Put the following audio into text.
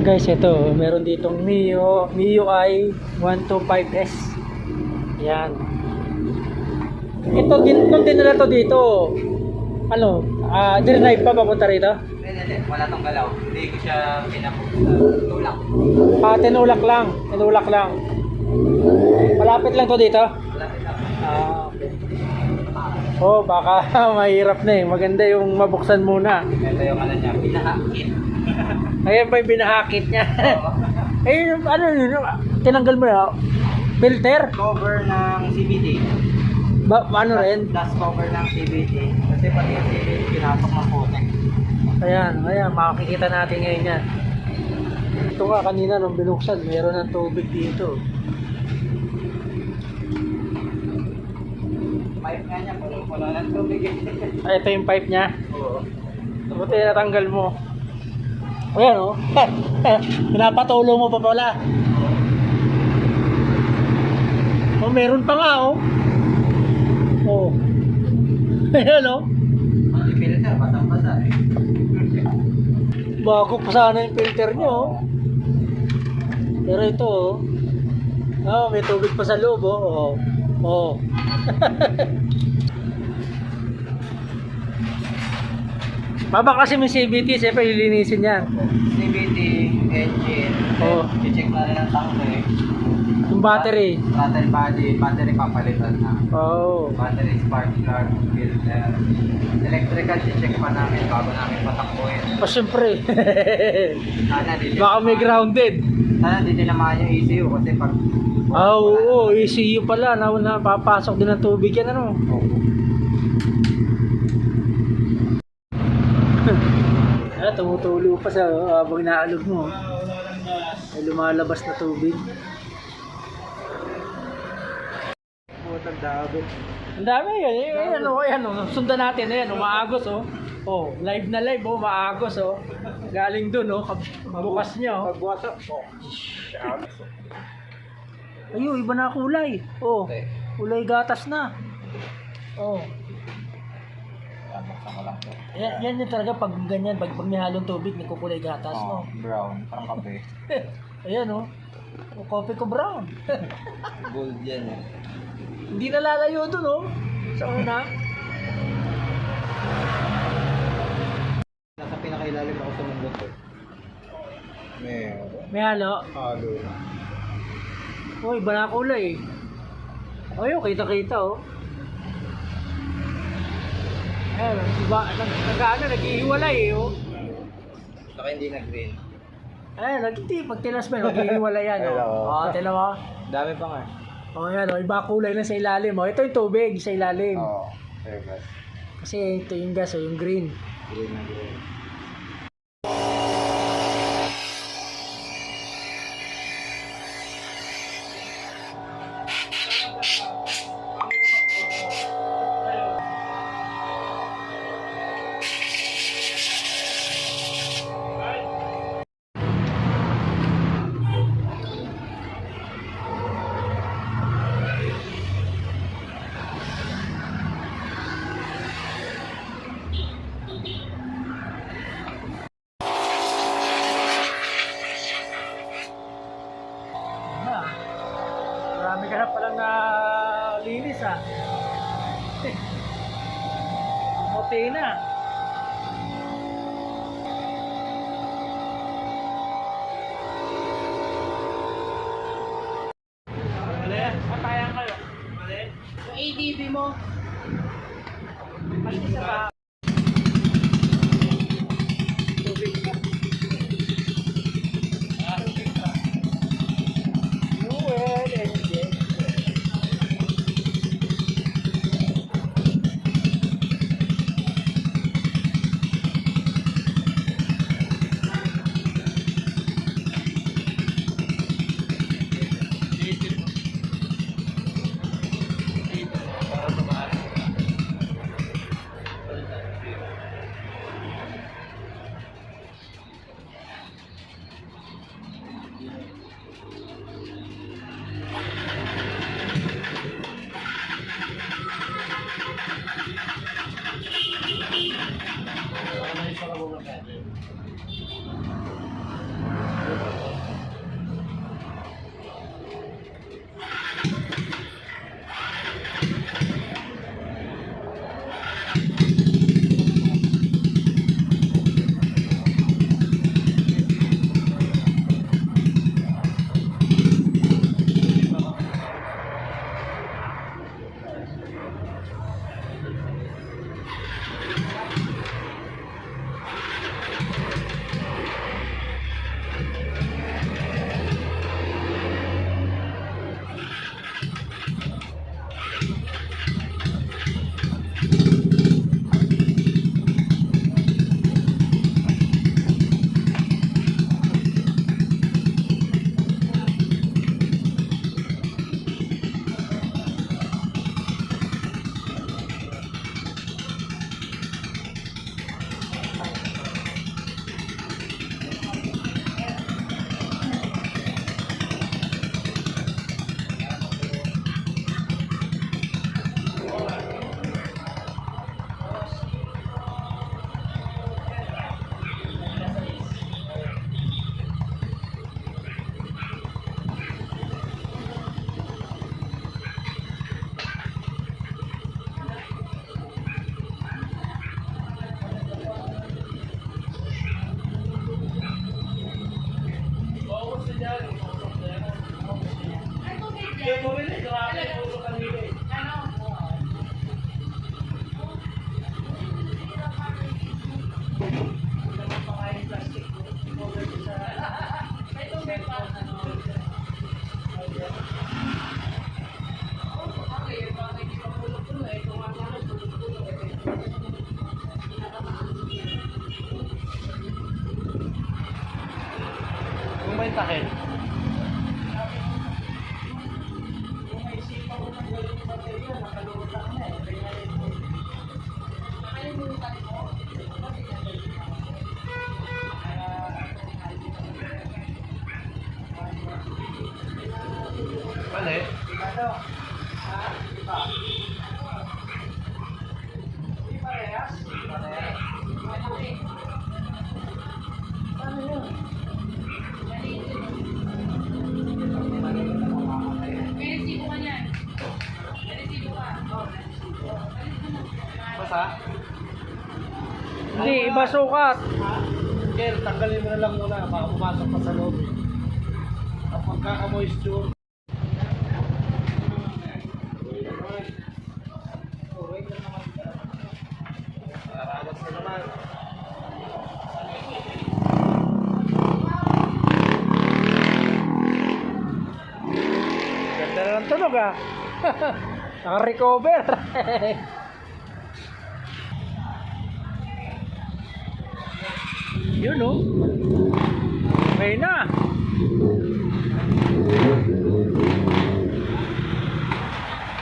Guys, ito, meron ditong Mio, MIUI 125S. Yan. Ito, din, nung dinala to dito, ano, ah, drive pa papunta rito? Wala tong galaw. Hindi ko siya pinapunta. Tulak. Ah, tinulak lang, tinulak lang. Malapit lang to dito? Malapit lang. Ah, okay. Oh, baka mahirap na eh. Maganda yung mabuksan muna. Ito yung ano niya. Pinahakit. Ayan pa yung binahakit niya. eh, ano yun? Tinanggal mo na. Filter? Cover ng CBT. Ba, ano rin? Dust cover ng CBT. Kasi pati yung CBT pinasok ng putek. Ayan, ayan, makikita natin ngayon yan. Ito nga, kanina nung binuksan, meron ng tubig dito. Pipe nga niya. Wala ng tubig. Ah, ito yung pipe niya. Oo. Buti natanggal mo. Ayan o. Oh. Pinapatulo mo pa pala. Oh, meron pa nga oh. Oh. Ayan oh. Pati filter. Basang-basa eh. Bago pa sana yung filter nyo oh. Pero ito oh. Oh, may tubig pa sa loob oh. Oh. oh. Baba kasi may CVT, siyempre lilinisin yan. CBT, engine. Oo. I-check na rin ang tanke. Yung battery. Battery body. Battery papalitan na. Oh. Battery spark plug, filter. Electrical, check pa namin bago namin patakbuhin. Oh, siyempre. Sana di Baka may grounded. Sana di tinamaan yung ECU kasi pag... Ah, oo, ECU pala. Na, napapasok din ng tubig yan, ano? Ah, tumutulo pa sa habang naalog mo. May lumalabas na tubig. Putang dabo. Ang dami yan. Eh, eh, ano, yan, oh. Sundan natin. Ayan, umaagos, oh. Oh, live na live, oh. Maagos, oh. Galing dun, oh. Bukas niya, oh. Pagwasak po. Ayun, iba na kulay. Oh, kulay gatas na. Oh. Po. Yan, yan yung talaga pag ganyan, pag, pag may halong tubig, may kukulay gatas, no? Oh, brown. Parang kape. Ayan, oh. O, coffee ko brown. Gold yan eh. Hindi na lalayo dun, oh. Sa una. Nasa pinakailalim ako sa mundo ko. May halo. Halo. Oh, iba na kulay, eh. Ayun, kita-kita, oh. Ayan, iba, nag, nag, ano, nag-iiwalay, eh, oh. Saka hindi na green. Ayan, nag, hindi, pag tinas mo, nag-iiwalay yan, oh. Hello. Oh, tinan mo. Dami pa nga. Oh, yan, oh. Iba kulay na sa ilalim, oh. Ito yung tubig sa ilalim. Oo. Good. Kasi ito yung gas, oh, yung green. Green na green. Mote na. Mali, patayan kayo. Mali. Yung ADB mo. that. Ibu ini 那个 Mali. Basa? Hindi, iba sukat. Kel, tanggalin mo na lang muna baka pumasok pa sa loob. Na naman. Ganda na ng tunog ah. Naka-recover. Yun oh. May na.